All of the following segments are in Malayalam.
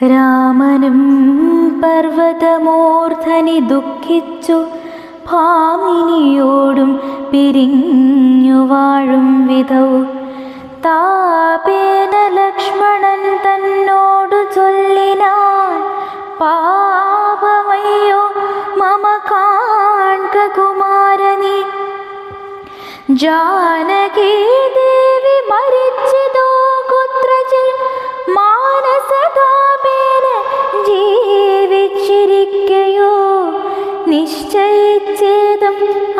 രാമനും പർവതമൂർധനി ദുഃഖിച്ചു. ഭാമിനിയോടും പിരിഞ്ഞു വാഴും വിധൗ താപേന ലക്ഷ്മണൻ തന്നോടു ചൊല്ലിനാൻ പാപമയ്യോ മമ കാൺകുമാരനി ജാനകീ ദേവി മരിച്ചതോ നിശ്ചയിച്ചേതും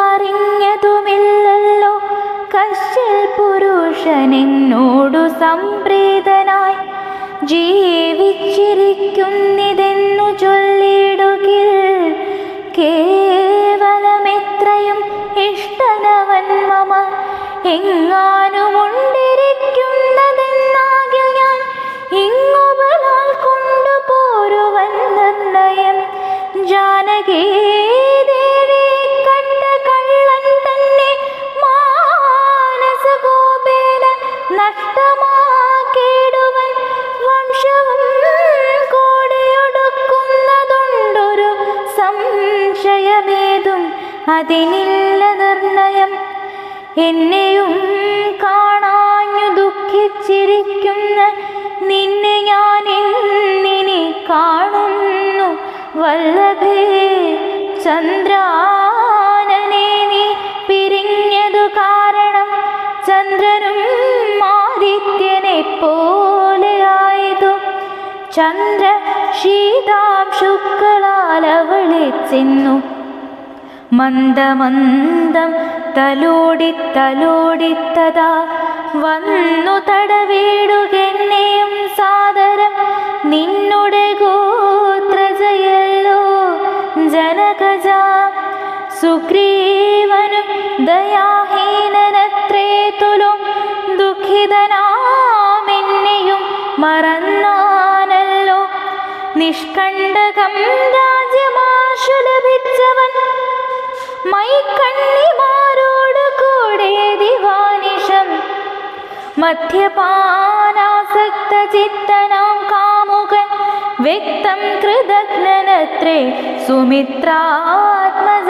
അറിഞ്ഞതുമില്ലല്ലോ. കശ്യൽ പുരുഷനെന്നോടു സംപ്രീതനായി ജീവിച്ചിരിക്കുന്നിതെന്നു ചൊല്ലിടുകിൽ കേവലമെത്രയും ഇഷ്ടനവൻ മമ എങ്ങാനുമുണ്ടിരിക്കുന്നതെന്നാകിൽ കണ്ട കള്ളൻ തന്നെ സംശയമേതും അതിനില്ല നിർണയം. എന്നെയും കാണാഞ്ഞു ദുഃഖിച്ചിരിക്കുന്ന നിന്നെ ഞാൻ വല്ലഭേ ചന്ദ്രാനനെ നീ പിരിഞ്ഞതു കാരണം ചന്ദ്രനും ആദിത്യനെ പോലെയായതു ചന്ദ്ര ശീതാം അവളെ ചെന്നു മന്ദമന്ദം തലോടി തലോടിത്തതാ വന്നു തടവീടുകെന്നെയും ജനകജ സുഗ്രീവനും ദയാഹീനനത്രേ തുലും ദുഃഖിതനാമെന്നെയും മറന്നാനല്ലോ. നിഷ്കണ്ടകം രാജ്യമാശു ലഭിച്ചവൻ മൈക്കണ്ണിമാരോട് കൂടെ ദിവാനിഷം മദ്യപാനാസക്ത ചിത്തനാം കാമുകൻ व्यक्तं कृनत्रे सुमित्रात्मज